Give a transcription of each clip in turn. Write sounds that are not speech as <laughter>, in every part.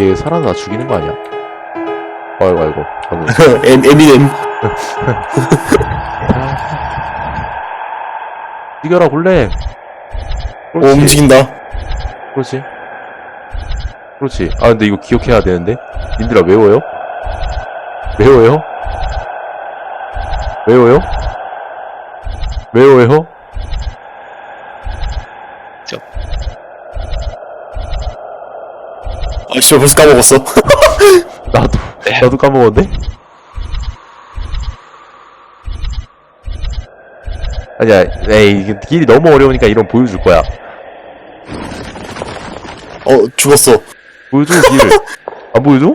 얘 살아나 죽이는 거 아니야? 아이고 아이고 방금 <laughs> 엠, 에미넴. 죽여라 골렘 오, 그렇지 움직인다. 그렇지 그렇지 아 근데 이거 기억해야 되는데 님들아 외워요? 외워요? 외워요? 외워요? 아, 씨발, 벌써 까먹었어. <laughs> 나도 나도 까먹었네. 아니야, 에이 이게 길이 너무 어려우니까 이런 보여줄 거야. 어, 죽었어. 보여줘 길을. 안 보여줘?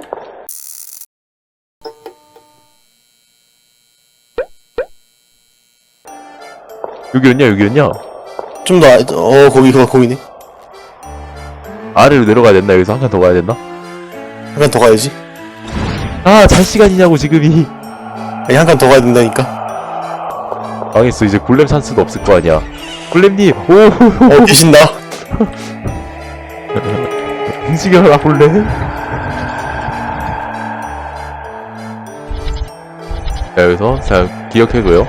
여기였냐 여기였냐? 좀 더, 아- 어, 거기, 거, 거기네. 아래로 내려가야 됐나 여기서 한 칸 더 가야 됐나? 한 칸 더 가야지. 아, 잘 시간이냐고 지금이. 아니, 한 칸 더 가야 된다니까. 망했어 이제 골렘 찬스도 없을 거 아니야. 골렘님, 오, 어, 계신다. <laughs> 움직여라 골렘. 자 여기서 자 기억해둬요.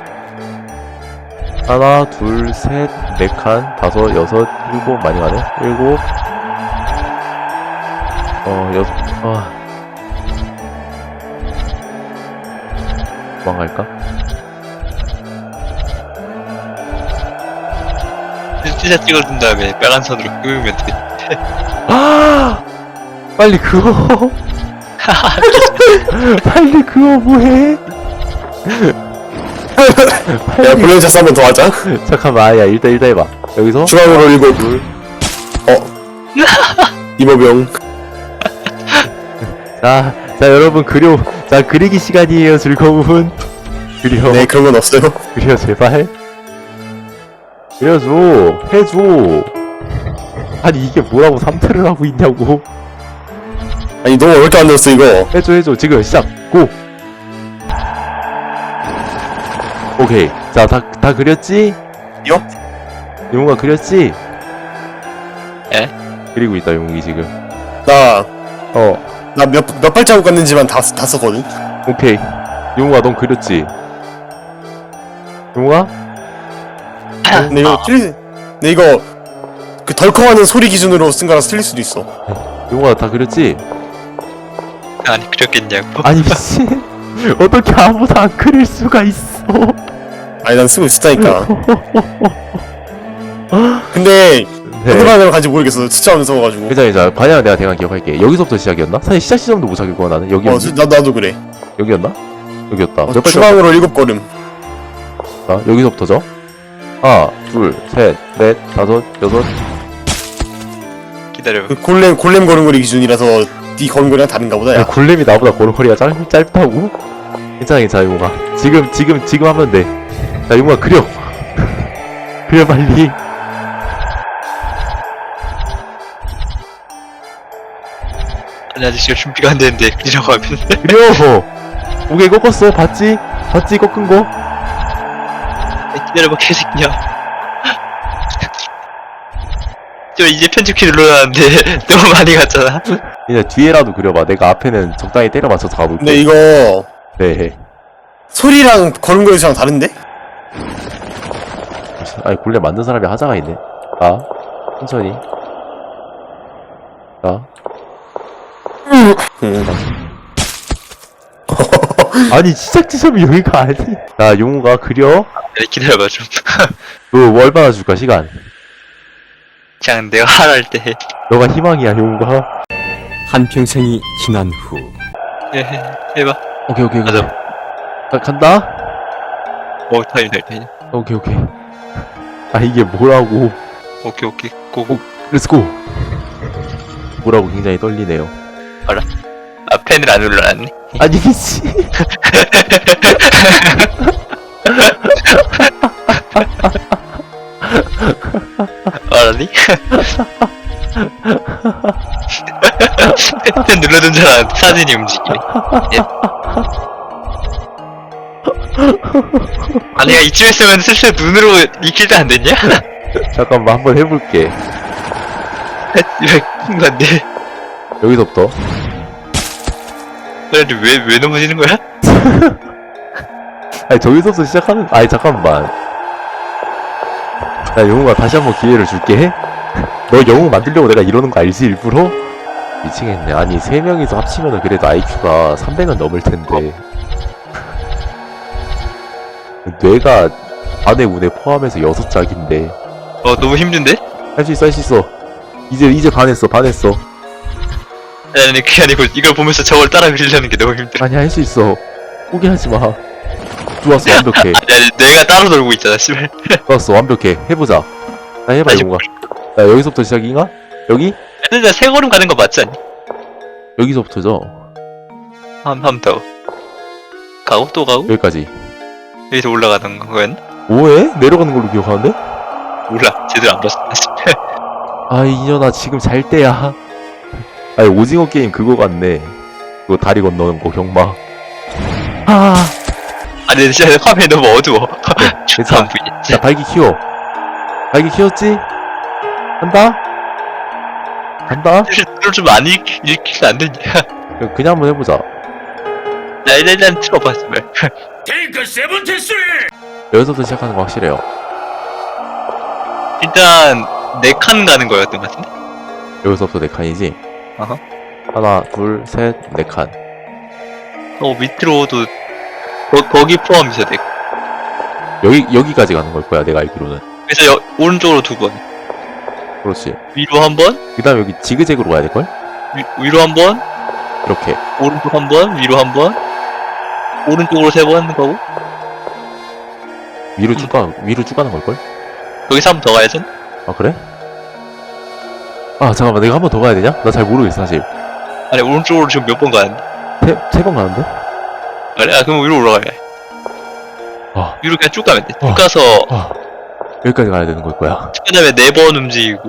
하나, 둘, 셋, 네 칸, 다섯, 여섯, 일곱 많이 가네. 일곱. 어 여섯. 아. 도망갈까? 진짜 찍어준 다음에 빨간 선으로 끄면 돼. 아! 빨리 그어. <laughs> 빨리 그어 뭐해? 야, 차스 한번 더 하자. 잠깐만, 야 일단 일단 해봐. 여기서 중앙으로 일곱. 둘. 어. <laughs> 이모병. 자, 자 여러분 그려, 자 그리기 시간이에요 즐거운. 그려, 네, 그런 건 없어요. 그려 제발. 그려줘, 해줘. 아니 이게 뭐라고 삼태를 하고 있냐고. 아니, 너무 어렵게 만들었어, 이거. 해줘 해줘 지금 시작 고. 오케이, 자 다 다 그렸지? 요? 용우가 그렸지? 에? 그리고 있다 용욱이 지금. 나, 어, 나 몇, 몇 발자국 갔는지만 다, 다 썼거든. 오케이. 용우가 넌 그렸지? 용우가? 근데 이거 틀리, 근데 이거, 그 덜컹하는 소리 기준으로 쓴 거라서 틀릴 수도 있어. 용우가 다 그렸지? 아니 그렇겠냐고. 아니 미친 <laughs> 어떻게 아무도 안 그릴 수가 있어 아니, 난 쓰고 있었다니까. 근데, 방향으로 간지 모르겠어. 숫자 안 써가지고. 괜찮아 괜찮아 반야는 내가 대강 기억할게 여기서부터 시작이었나? 사실 시작 시점도 못 찾겠구나 나는 여기 어, 나, 나도 그래. 여기였나? 여기였다 어, 몇 중앙으로 일곱 걸음. 자 여기서부터죠 하나 둘 셋 넷 다섯 여섯 기다려. 그 골렘, 골렘 걸음걸이 기준이라서 네 걸음걸이랑 다른가 보다, 야 야. 골렘이 나보다 고르거리가 짧, 짧다고? 괜찮아 괜찮아 용우가 지금 지금 지금 하면 돼 자 용우가 그려 <laughs> 그려 빨리 아니 지금 준비가 안 되는데 그리라고 하면. 그려 오케이 꺾었어 봤지? 봤지 꺾은 거? 기다려봐 개새끼야. 저 이제 편집키 눌러놨는데 <laughs> 너무 많이 갔잖아. 이제 뒤에라도 그려봐. 내가 앞에는 적당히 때려 맞춰서 가볼게. 근데 이거, 네. 소리랑 걸음걸이랑 다른데? 아니 굴레 만든 사람이 하자가 있네. 자, 천천히. 자, 음. 아니 시작 지점이 여기가 아니. 자, 용우가 그려. 네, 기다려봐 좀. 너 얼마나 줄까 시간? 그냥 내가 하랄 때. 해. 너가 희망이야, 용우가. 한평생이 지난 후 해, 해, 해봐. 오케이 오케이. 오케이. 맞아. 가, 간다. 오 타임 타임 타임. 오케이 오케이. 아 이게 뭐라고? 오케이 오케이 고고. 렛츠고. 뭐라고 굉장히 떨리네요. 아 펜을 안 눌러놨네. 아니 미치. 알았니? 펜 눌러둔 줄 알았는데 사진이 움직이네. 예. 아니야 이쯤 했으면 슬슬 눈으로 익힐도 안 됐냐? 잠깐만 한번 해볼게. <laughs> 낀 건데. 여기서부터? 그래도 왜, 왜 넘어지는 거야? <laughs> 아니 저기서부터 시작하는 아니 잠깐만. 야 영웅아 다시 한번 기회를 줄게. <laughs> 너 영웅 만들려고 내가 이러는 거 알지 일부러? 미치겠네. 아니 세 명이서 합치면은 그래도 IQ가 300은 넘을 텐데. <laughs> 뇌가 안에 운에 포함해서 여섯 짝인데. 어, 너무 힘든데? 할 수 있어 할 수 있어. 이제 이제 반했어 반했어 아니, 그게 아니고, 이걸 보면서 저걸 따라 그리려는 게 너무 힘들어. 아니 할 수 있어 포기하지 마 좋았어 완벽해 <laughs> 아니, 내가 따로 놀고 있잖아, 씨발. 좋았어 완벽해 해보자 나 해봐 아직 영웅아 야 여기서부터 시작인가? 여기? 근데 세 걸음 가는 거 맞지 않니? 여기서부터죠 한, 한 더. 가고, 또 가고, 여기까지 여기서 올라가는 거였나? 뭐해? 내려가는 걸로 기억하는데? 몰라, 제대로 안 봤어. <laughs> 아 이 년아 지금 잘 때야 아니 오징어 게임 그거 같네 그거 다리 건너는 거 경마 아 아니, 진짜 화면이 너무 어두워. <laughs> 괜찮아. 안 보이겠지? 자 발기 키워 발기 키웠지? 간다? 간다? 글을 좀안 읽히면 안 되냐? 그냥- 한번 해보자 나 일단, 틀어봐, 씨발. 여기서부터 시작하는 거 확실해요 일단, 네 칸 가는 거였던 것 같은데? 여기서부터 네 칸이지? 어허. 하나 둘 셋 네 칸 어, 밑으로도, 거, 거기 포함해서 네 여기 여기까지 가는 걸 거야 내가 알기로는 그래서 여, 오른쪽으로 두 번, 그렇지 위로 한 번, 그 다음 여기 지그재그로 가야 될걸? 위, 위로 한 번, 이렇게 오른쪽 한 번, 위로 한 번, 오른쪽으로 세 번 가고, 위로 쭉 가, 위로 쭉 가는 걸걸? 거기서 한번더 가야지. 아 그래? 아 잠깐만 내가 한 번 더 가야 되냐? 나 잘 모르겠어 사실 아니, 오른쪽으로 지금 몇 번 가는데? 세 번 가는데? 그래, 아, 그럼 위로 올라가야 해. 아, 위로 그냥 쭉 가면 돼. 쭉 어. 가서, 아 여기까지 가야 되는 걸 거야 쭉 가다음에 네 번 움직이고,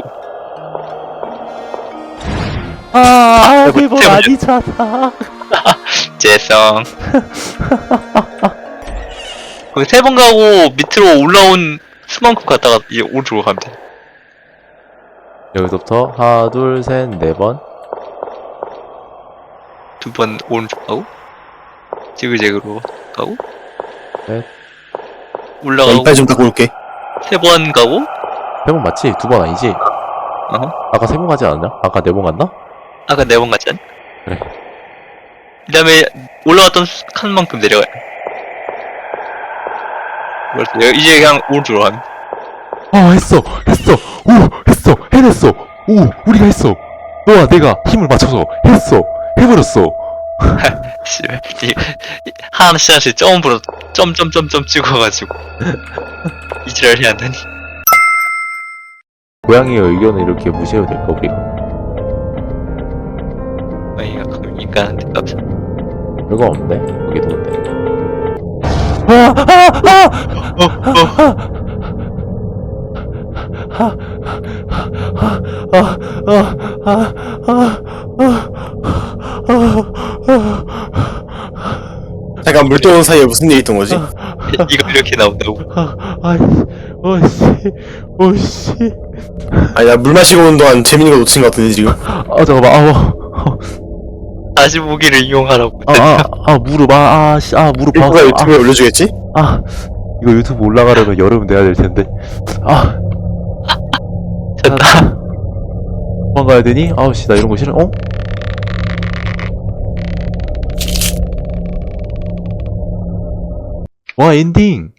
아세 번. 아니잖아 <laughs> 재성. 거기 세 번 가고, 밑으로 올라온 수만큼 갔다가 이제 오른쪽으로 가면 돼. 여기서부터 하나 둘 셋 네 번 두 번 오른쪽 가고, 지그재그로 가고, 넷. 야, 올라가고, 이빨 좀 닦고 올게. 세 번 가고, 세 번 맞지? 두 번 아니지? 어허. 아까 세 번 가지 않았냐? 아까 네 번 갔나? 아까 네 번 갔지 않? 그래. 그 다음에 올라갔던 수- 칸만큼 내려가요. 이제 그냥 오른쪽으로 가면. 아 했어 했어 오 했어 해냈어 오 우리가 했어 너와 내가 힘을 맞춰서 했어 해버렸어 <laughs> 씨발. 이- 이- 하나씩 하나씩 점으로 점점점점 찍어가지고. <laughs> 이지랄 해야 한다니. 고양이의 의견을 이렇게 무시해도 될까 우리가 아이가 그럼 인간한테 깜짝. 별거 없는데? 여기도 없네 아! 아! 아! 어, 어. 잠깐 물 떠오는 사이에 무슨 일이 있던 거지? <laughs> 이거 이렇게 나온다고. 어씨. 아니 나 물 마시고 오는 동안 재밌는 거 놓친 거 같은데 지금. 아, 잠깐만, 아, 다시 보기를 이용하라고. 아, 아, 아, 무릎, 아, 아, 씨, 아, 무릎 아, 누가 유튜브에 올려주겠지? 아, 아, 이거 유튜브 올라가려면 여름 돼야 될 텐데. 아, 됐다. 도망가야 되니? 아우, 씨, 나 이런 거 싫어, 어? 와, 엔딩!